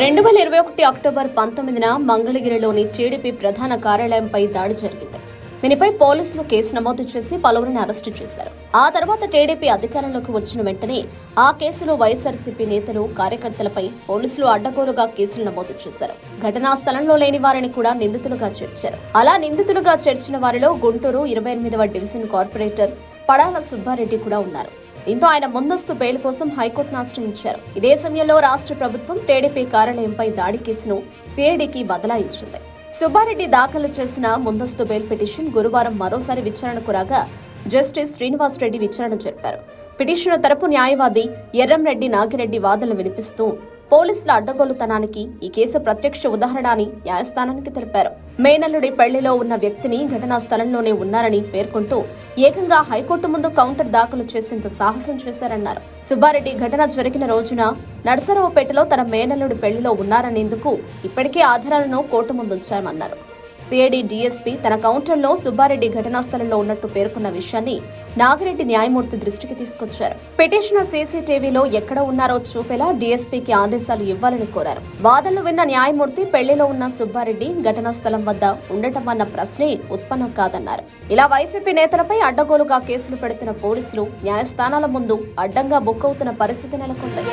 రెండు వేల ఇరవై ఒకటి అక్టోబర్ పంతొమ్మిదిన మంగళగిరిలోని టీడీపీ ప్రధాన కార్యాలయంపై దాడి జరిగింది. దీనిపై పోలీసులు కేసు నమోదు చేసి పలువురిని అరెస్టు చేశారు. ఆ తర్వాత టీడీపీ అధికారంలోకి వచ్చిన వెంటనే ఆ కేసులో వైఎస్ఆర్సీపీ నేతలు కార్యకర్తలపై పోలీసులు అడ్డగోలుగా కేసులు నమోదు చేశారు. ఘటనా స్థలంలో లేని వారిని కూడా నిందితులుగా చేర్చారు. అలా నిందితులుగా చేర్చిన వారిలో గుంటూరు ఇరవై ఎనిమిదవ డివిజన్ కార్పొరేటర్ పడాల సుబ్బారెడ్డి కూడా ఉన్నారు. దీంతో ఆయన ముందస్తు బెయిల్ కోసం హైకోర్టును ఆశ్రయించారు. ఇదే సమయంలో రాష్ట్ర ప్రభుత్వం టీడీపీ కార్యాలయంపై దాడి కేసును సిఐడికి బదలాయించింది. సుబ్బారెడ్డి దాఖలు చేసిన ముందస్తు బెయిల్ పిటిషన్ గురువారం మరోసారి విచారణకు రాగా జస్టిస్ శ్రీనివాస్ రెడ్డి విచారణ జరిపారు. పిటిషన్ తరపు న్యాయవాది ఎర్రంరెడ్డి నాగిరెడ్డి వాదనలు వినిపిస్తూ పోలీసుల అడ్డగోలుతనానికి ఈ కేసు ప్రత్యక్ష ఉదాహరణ అని న్యాయస్థానానికి తెలిపారు. మేనల్లుడి పెళ్ళిలో ఉన్న వ్యక్తిని ఘటనా స్థలంలోనే ఉన్నారని పేర్కొంటూ ఏకంగా హైకోర్టు ముందు కౌంటర్ దాఖలు చేసేంత సాహసం చేశారన్నారు. సుబ్బారెడ్డి ఘటన జరిగిన రోజున నర్సరావుపేటలో తన మేనల్లుడి పెళ్ళిలో ఉన్నారనేందుకు ఇప్పటికే ఆధారాలను కోర్టు ముందుంచామన్నారు సిఐడి డీఎస్పీ తన కౌంటర్లో సుబ్బారెడ్డి ఘటనా స్థలంలో ఉన్నట్టు పేర్కొన్న విషయాన్ని నాగిరెడ్డి న్యాయమూర్తి దృష్టికి తీసుకొచ్చారు. పిటిషనర్ సీసీటీవీలో ఎక్కడ ఉన్నారో చూపేలా డీఎస్పీకి ఆదేశాలు ఇవ్వాలని కోరారు. వాదనలు విన్న న్యాయమూర్తి పెళ్ళిలో ఉన్న సుబ్బారెడ్డి ఘటనా స్థలం వద్ద ఉండటం అన్న ప్రశ్నే ఉత్పన్నం కాదన్నారు. ఇలా వైసీపీ నేతలపై అడ్డగోలుగా కేసులు పెడుతున్న పోలీసులు న్యాయస్థానాల ముందు అడ్డంగా బుక్ అవుతున్న పరిస్థితి నెలకొంది.